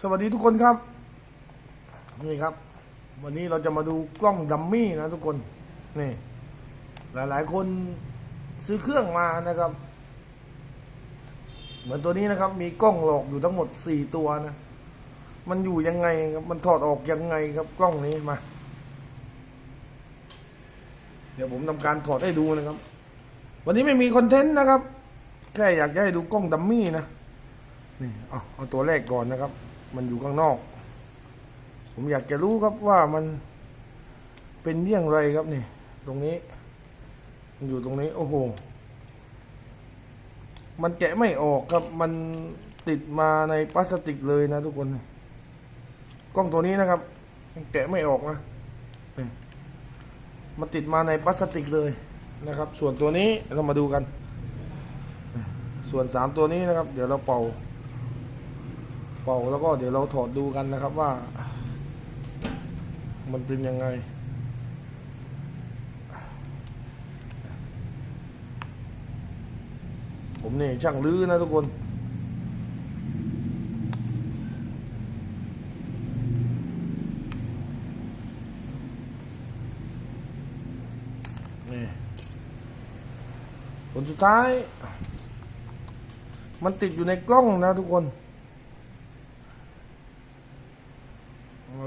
สวัสดีทุกคนครับ นี่ครับ วันนี้เราจะมาดูกล้องดัมมี่นะทุกคนนี่ หลาย ๆ คนซื้อเครื่องมานะครับ เหมือนตัวนี้นะครับ มีกล้องหลอกอยู่ทั้งหมดสี่ตัวนะ มันอยู่ยังไงครับมันถอดออกยังไงครับกล้องนี้มา เดี๋ยวผมทำการถอดให้ดูนะครับ วันนี้ไม่มีคอนเทนต์นะครับ แค่อยากให้ดูกล้องดัมมี่นะนี่เอาเอาตัวแรกก่อนนะครับ มันอยู่ข้างนอก ผมอยากจะรู้ครับว่ามันเป็นเยี่ยงไรครับนี่ ตรงนี้ มันอยู่ตรงนี้ โอ้โห มันแกะไม่ออกครับ มันติดมาในพลาสติกเลยนะทุกคน กล้องตัวนี้นะครับมันแกะไม่ออกนะมันติดมาในพลาสติกเลยนะครับ ส่วนตัวนี้เรามาดูกัน ส่วนสามตัวนี้นะครับ เดี๋ยวเราเป่า เป่าแล้วก็เดี๋ยวเราถอดดูกันนะครับว่า มันเป็นยังไงผมนี่ช่างลื้อนะทุกคน นี่ผลสุดท้าย มันติดอยู่ในกล้องนะทุกคน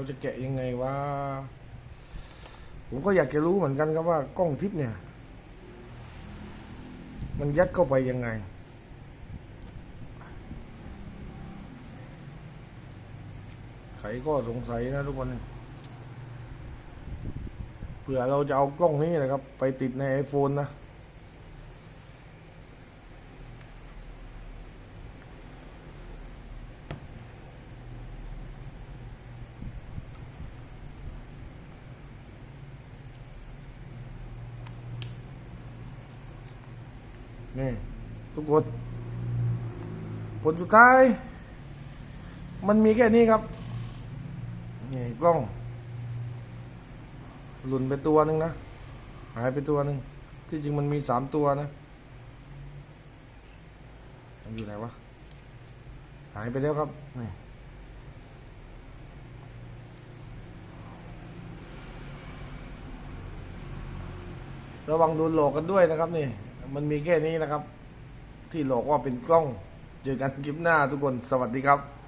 เราจะแกะยังไงวะผมก็อยากจะรู้เหมือนกันครับว่ากล้องทิพย์เนี่ย มันยัดเข้าไปยังไงใครก็สงสัยนะทุกคนเผื่อเราจะเอากล้องนี้นะครับ ไปติดใน iPhone นะ นี่ทุกคนผลสุดท้าย มันมีแค่นี้ครับนี่กล้อง หลุนไปตัวหนึ่งนะ หายไปตัวหนึ่งที่จริงมันมีสามตัวนะมันอยู่ไหนวะ หายไปแล้วครับนี่ระวังโดนหลอกกันด้วยนะครับนี่ มันมีแค่นี้นะครับ ที่หลอกว่าเป็นกล้อง เจอกันคลิปหน้าทุกคน สวัสดีครับ